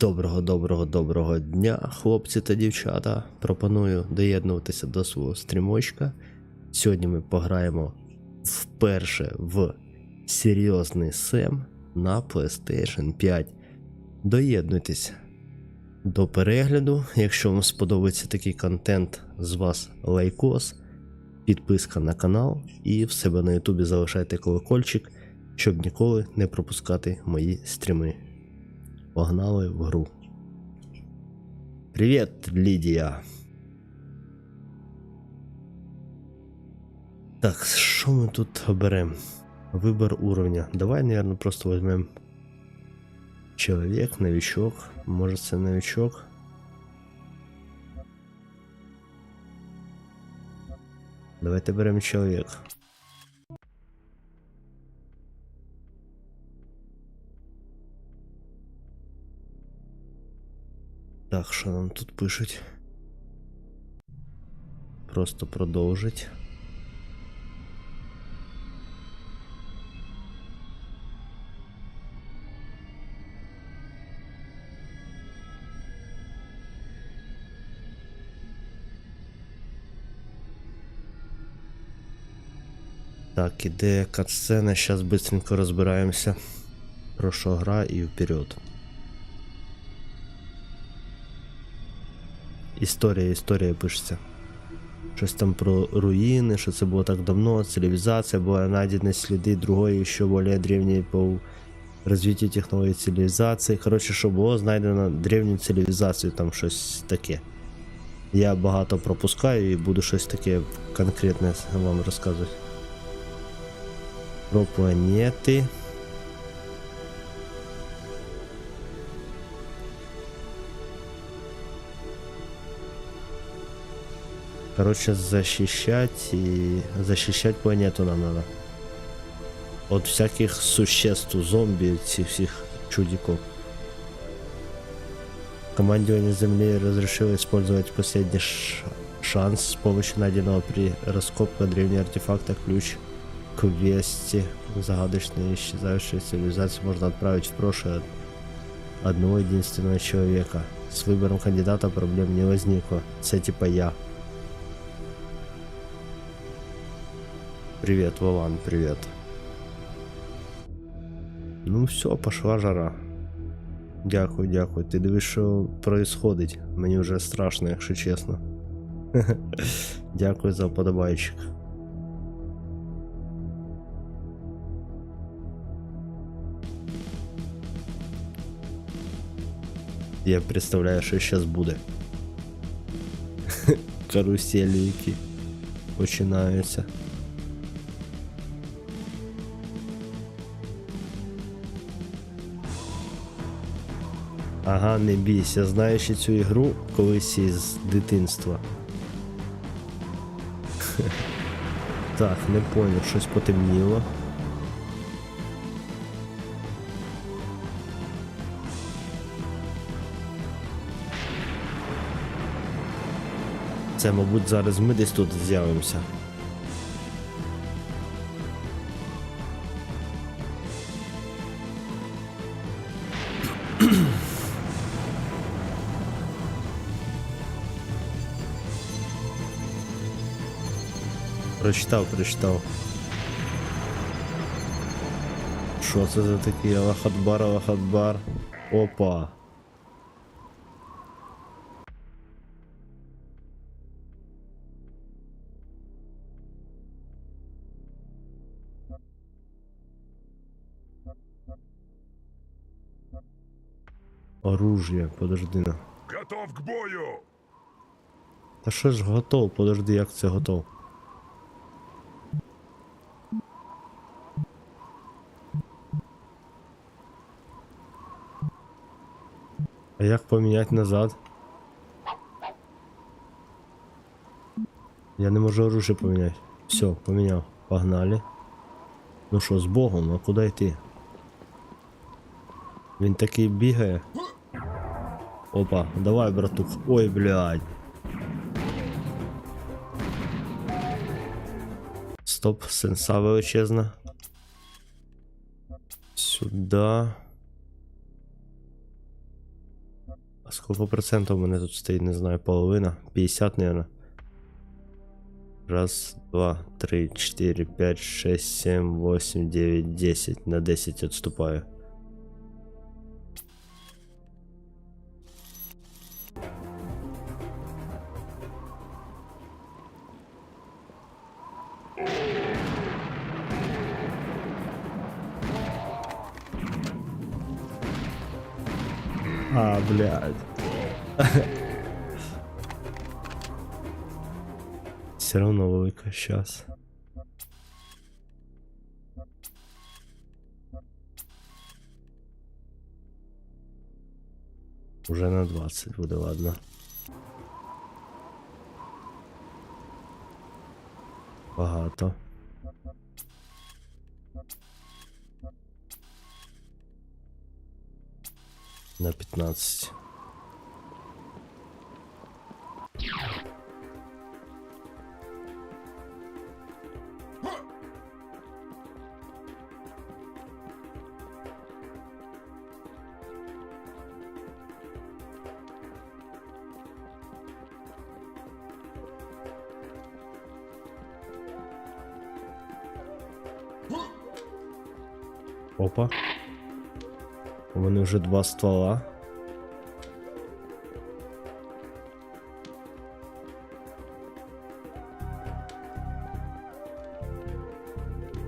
Доброго, доброго, доброго дня, хлопці та дівчата. Пропоную доєднуватися до свого стрімочка. Сьогодні ми пограємо вперше в серйозний сем на PlayStation 5. Доєднуйтесь до перегляду. Якщо вам сподобається такий контент, з вас лайкос, підписка на канал і в себе на Ютубі залишайте колокольчик, щоб ніколи не пропускати мої стріми. Погнали в гру. Привіт, Лідія. Так, що ми тут оберемо? Вибір уровня. Давай, наверное, просто візьмемо чоловік, новичок. Може це новичок. Давайте беремо чоловік. Так, що нам тут пишуть? Просто продовжить. Так, іде катсцена, зараз быстренько розбираємося. Про що гра і вперед. Історія, історія пишеться. Щось там про руїни, що це було так давно, цивілізація була найдені сліди другої, що більш древньої по розвитку технологій цивілізації. Коротше, що було знайдено древню цивілізацію, там щось таке. Я багато пропускаю і буду щось таке конкретне вам розказувати. Про планети. Короче, защищать и защищать планету нам надо. От всяких существ, зомби, этих всех чудиков. Командование Земли разрешило использовать последний шанс с помощью найденного при раскопке древнего артефакта ключ к вести. Загадочные исчезающие цивилизации можно отправить в прошлое одного единственного человека. С выбором кандидата проблем не возникло. Это типа я. Привет, Вован, привет. Ну все, пошла жара. Дякую, дякую. Ти дивиш, що происходить. Мені вже страшно, якщо чесно. Дякую за подобайчик. Я представляю, що зараз буде. Каруселі які починаються. Ага, не бійся, знаючи цю ігру колись із дитинства. Так, не поняв, щось потемніло. Це, мабуть, зараз ми десь тут з'явимося. Прочитав, прочитав. Що це за такий Аллахадбар, Аллахадбар? Опа. Оружие, подожди на. Готов к бою! Та що ж готов? Подожди, як це готов? А як поміняти назад? Я не можу оружие поміняти. Все, поміняв. Погнали. Ну що, з Богом, а куди йти? Він такий бігає. Опа, давай, братух. Ой, блядь. Стоп, сенса величезна. Сюда. Сколько процентов у мене тут стоїть, не знаю, половина? 50, наверное. Раз, два, три, четыре, пять, шесть, семь, восемь, девять, десять. На 10 отступаю. А, блядь. Все равно логика сейчас. Уже на 20 буде, ладно. Багато. На 15. Опа. У мене вже два ствола.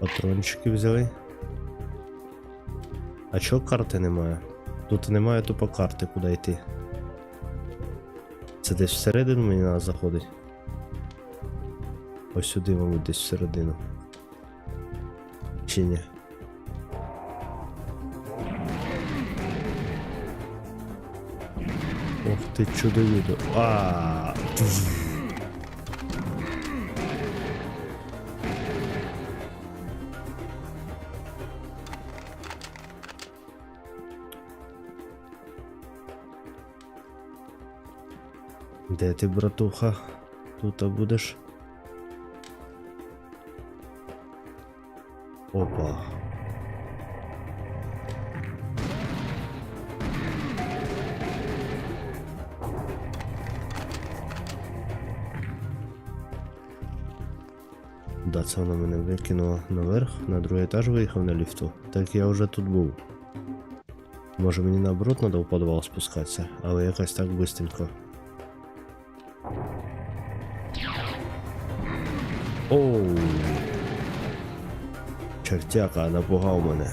Патрончики взяли. А чого карти немає? Тут немає тупо карти, куди йти. Це десь всередину мені треба заходить. Ось сюди, мабуть, десь всередину. Чи ні? Ох ти чудо-юдо. А. Де ти, братуха? Тут будеш? Опа. Це вона мене викинула наверх, на другий етаж виїхав на ліфту. Так я вже тут був. Може мені наоборот треба в підвал спускатися, але якось так быстренько. Оу. Чертяка напугав мене.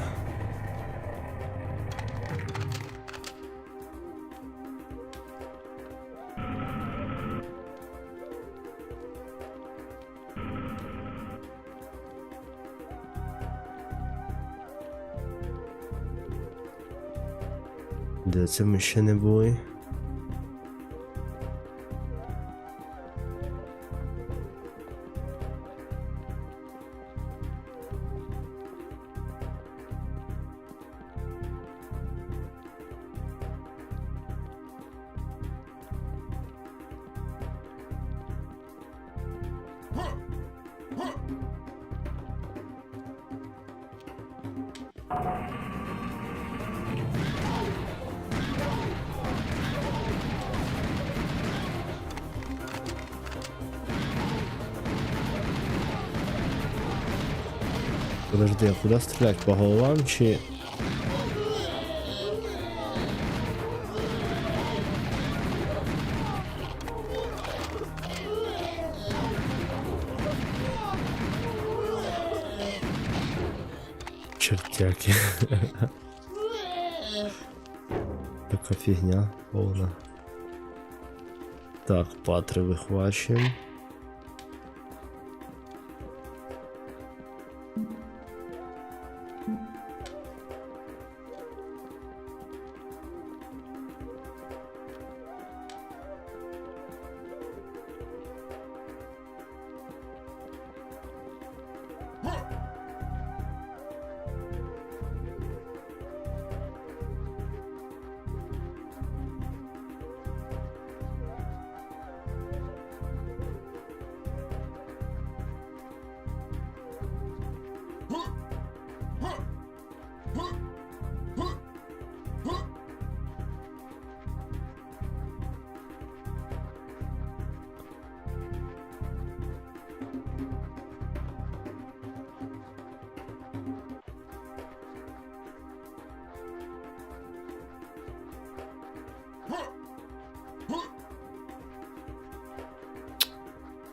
Де це ми ще не були? Подожди, а куда стрелять? По головам. Чертяки. Така фігня повна. Так, патри вихвачуємо.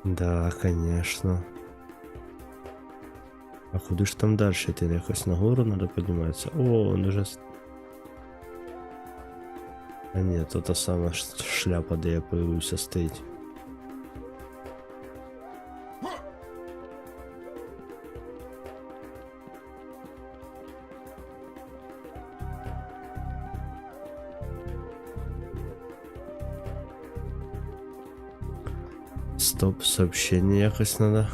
Да, конечно. А куди ж там далі йти? Якось нагору треба підніматися. О, он уже. с- А ні, то та сама ш- шляпа, де я появився, стоїть. Стоп, сообщение якось надо.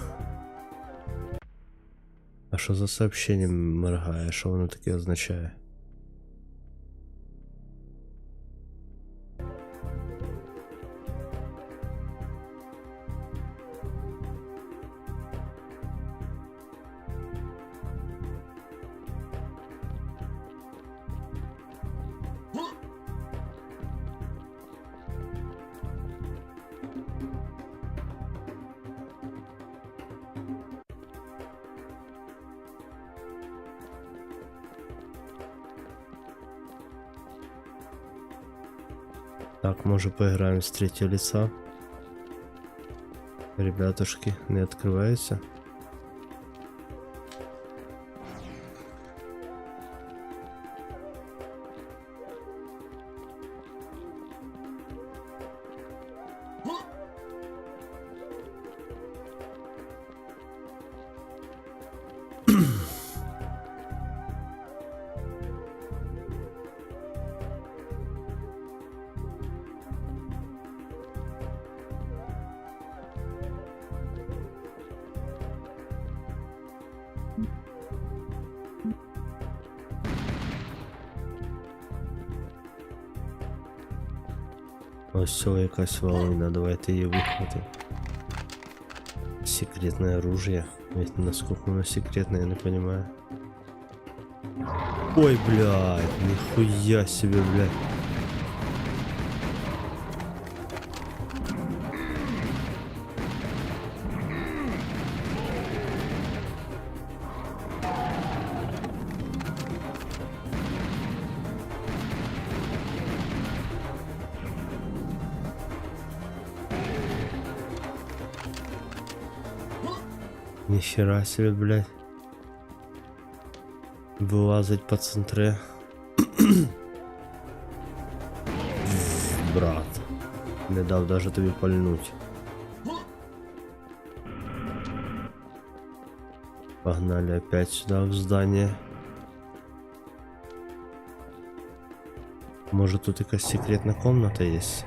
А що за сообщение моргає? Що воно таке означає? Так, может поиграем с третьего лица. Ребятушки, не открывается. Ось цього якась волина, давайте її вихватим. Секретное оружие. Ведь насколько оно секретное, я не понимаю. Ой, блядь, нихуя себе, блядь. Нихера себе, блядь. Вылазить по центре. Брат. Не дав даже тобі пальнуть. Погнали опять сюда в здание. Может тут якась секретна комната есть?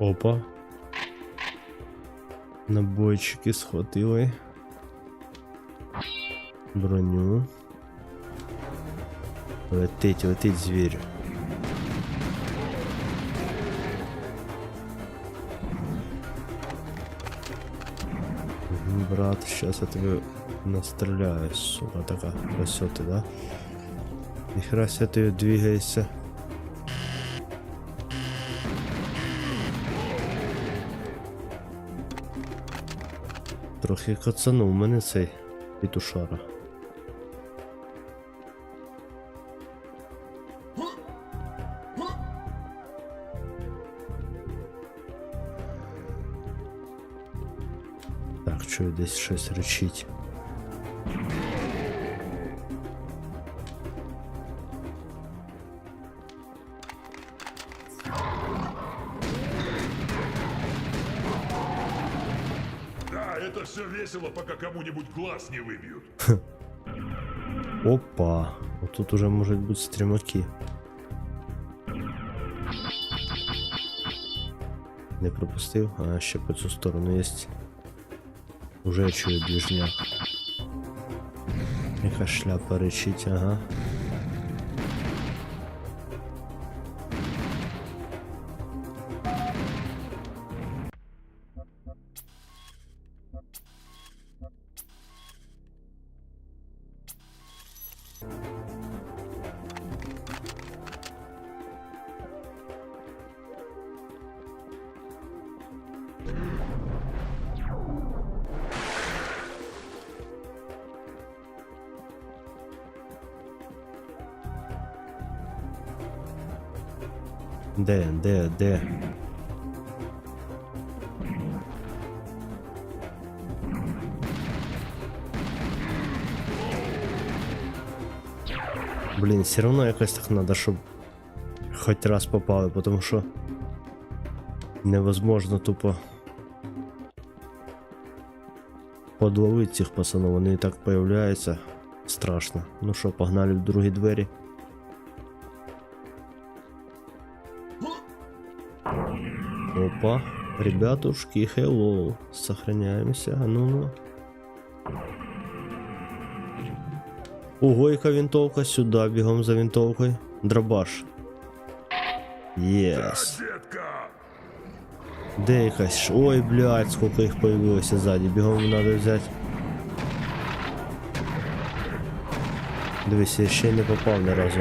Опа. Набойчики схватили. Броню. Летить, летить звір. Мгм, Брат, сейчас я тебе настреляю, сука, така красота, да? Ніхера ся ти двигаєшся. Трохи кацанув мене цей петушара. Так, чую десь щось речить. Весело, пока кому-нибудь глаз не выбьют. Опа. Вот тут уже может быть стрімаки. Не пропустив, а ще по цю сторону є. Уже чую движняк. Яка шляпа речить, ага. Де, де, де? Блін, все равно якось так надо, щоб хоч раз попали, потому що невозможно тупо подловити цих пацанов, вони і так появляються. Страшно. Ну що, погнали в другі двері. Опа, ребятушки, hello. Сохраняемся. А ну-ну. Ого, яка винтовка сюди, бігом за винтовкою. Дробаш. Єс. Де якась? Ой, блядь, сколько їх появилося ззаді. Бігом надо взяти. Дивись, я ще не попав ні разу.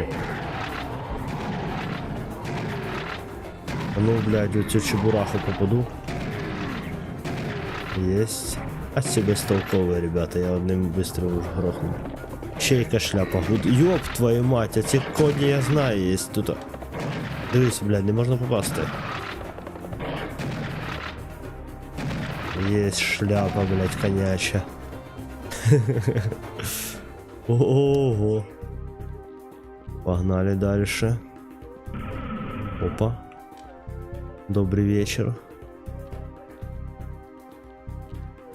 ну, блядь, в цю чебураху попаду. Есть. А себе столковые, ребята, я одним выстрелом уже грохнул. Ще яка шляпа. Гуд- Ёб твою мать, а ці коні я знаю, є тут. Дивись, блядь, не можна попасти. Есть шляпа, блядь, коняча. Ого. Погнали дальше. Опа. Добрый вечер.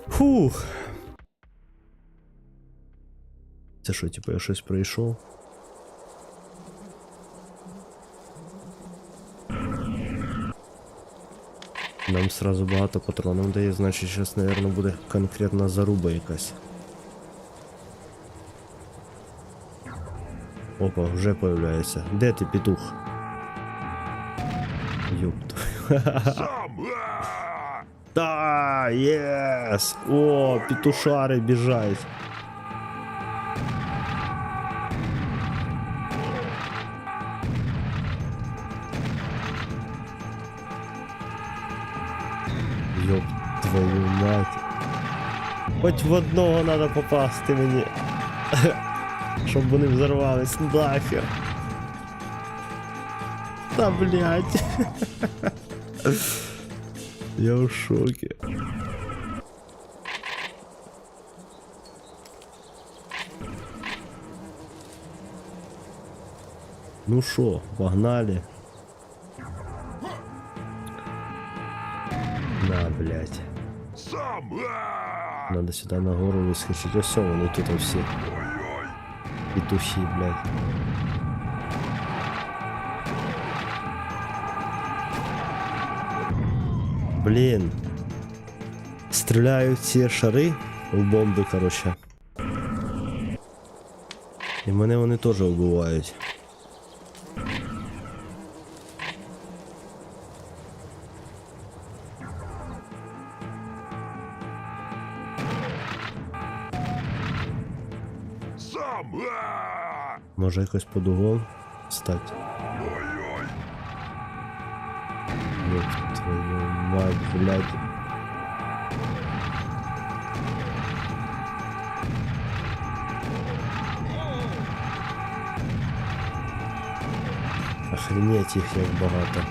Фух. Це що, типу, я щось пройшов? Нам сразу багато патронів дає, значить зараз, наверное, буде конкретна заруба якась. Опа, вже появляється. Де ти, петух? Да, єс! О, петушари біжають. Ёб твою мать. Хоть в одного надо попасти мені. Щоб вони взорвались нахер. Та блядь. Я в шоке. Ну шо, погнали. На, блядь. Надо сюда на гору выскочить. Все, вони тут все петухи, блядь. Блін. Стріляють ці шари в бомби, короче. І мене вони теж вбивають. Може якось под углом стати. Ой-ой! Твою мать, блядь. Охренеть їх як багато.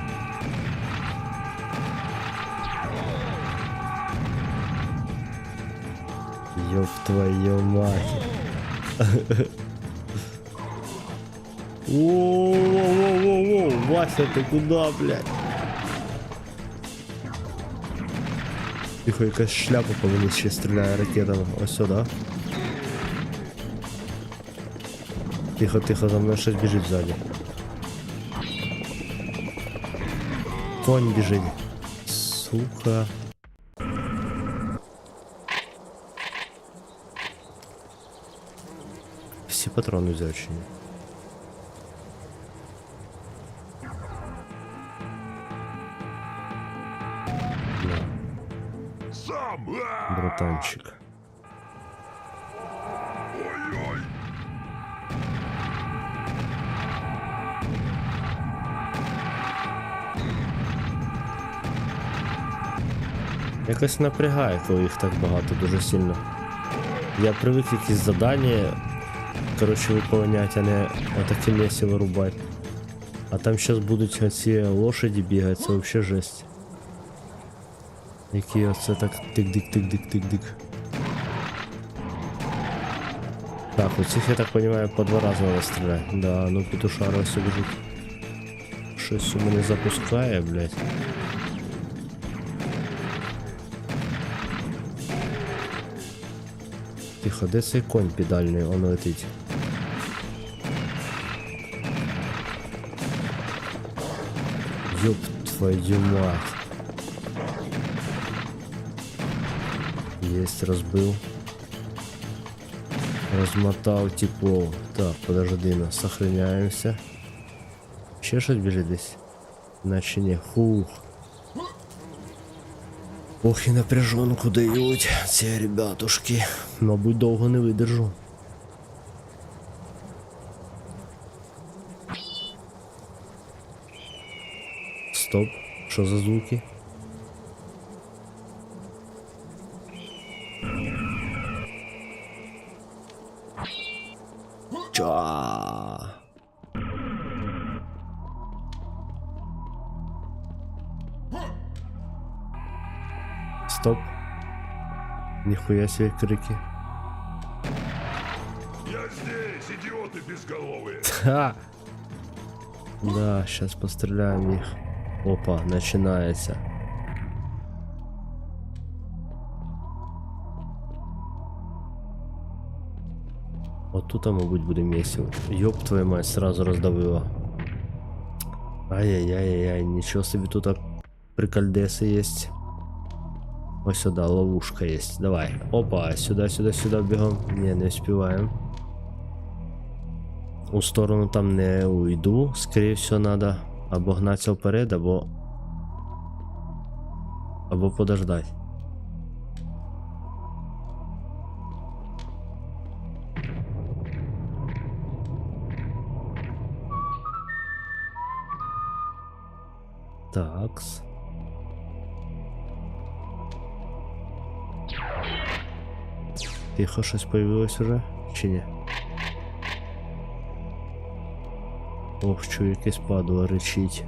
Ёб твою мать. Воу-воу-воу-воу, Вася, ты куда, блядь? Тихо, якась шляпа по мені ще стріляє ракетами. Ось сюди. Тихо, тихо, за мною щось біжить ззаді. Конь біжить. Сука. Всі патрони взяв чи ні? А! Якось напрягає, коли їх так багато дуже сильно. Я привик якісь задання, коротше, виконувати, а не отакі місці вирубати. А там зараз будуть оці лошаді бігати, це взагалі жесть. Які оце так тик-дик-тик-дик-тик-дик. Так, у цих, я так розумію, по два рази треба стріляти. Да, ну петушара ось біжить. Щось у мене запускає, блядь. Тихо, де цей конь педальний, он летить. Ёб твою мать. Есть, разбил. Размотал типов. Так, подожди, нас сохраняемся. Ще щось біжить десь? Наче ні. Фух. Ох і напряжонку дають ці ребятушки. Мабуть, довго не видержу. Стоп. Що за звуки? Нихуя себе крики. Я здесь, идиоты безголовые! Ха! Да, сейчас постреляем их. Опа, начинается. Вот тут, мабуть, буде місіво. Ёб твою мать, сразу роздавила. Ай-яй-яй-яй, нічого собі тут а, прикольдеси есть. Ось сюди, ловушка есть. Давай. Опа, сюда, сюда, сюда бігом. Не, не успіваємо. У сторону там не уйду, скорее всего, надо або гнатися вперед, або. Або подождать. Такс. Тихо, щось появилось уже? Чи ні? Ох, чую, якесь падло речить.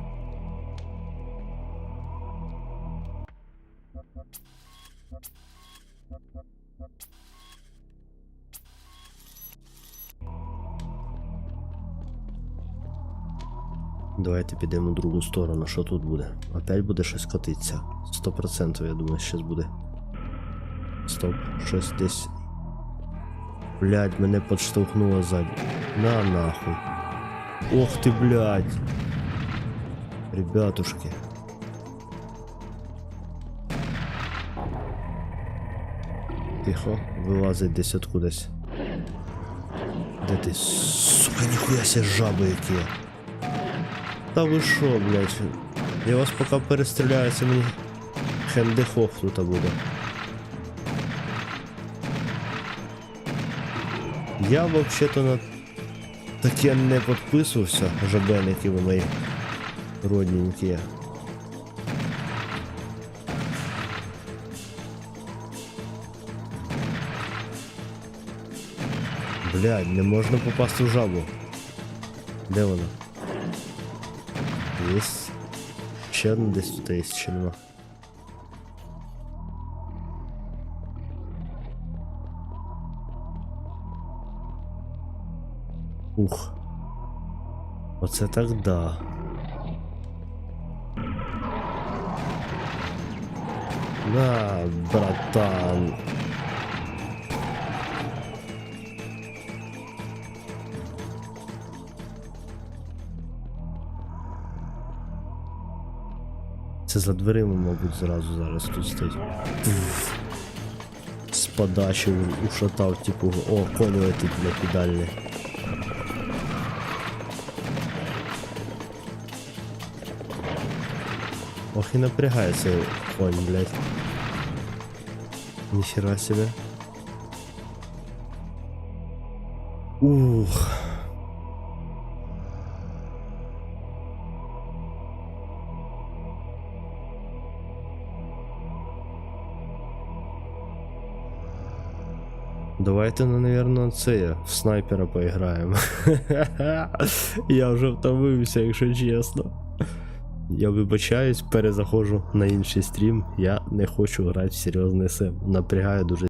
Давайте підемо в другу сторону. Що тут буде? Опять буде щось котитися. 100% я думаю, щось буде. Стоп, щось десь. Блять, мене подштовхнуло ззаді. На нахуй. Ох ты, блядь. Ребятушки. Тихо, вилазить десь откудись. Де ти? Сука, ніхуя ся жаби які. Та ви шо, блядь? Я вас поки перестріляю, це мені хендехох тут буде. Я вообще-то на таке не підписувався, жабеники ви мої родненькі. Блядь, не можна попасти в жабу. Де вона? Єсть. Ще одна десь тут є, ще нема. Ух. Оце так да. Да, братан. Це за дверима, мабуть, зразу зараз тут стоїть. З ушатав, типу, о, конь летить для підальний. Ох и напрягается конь, блядь. Нихера себе. Ух. Давайте, ну, наверное, це в снайпера поіграємо. Я вже втомився, якщо чесно. Я вибачаюсь, перезаходжу на інший стрім. Я не хочу грати в серйозний сем. Напрягає дуже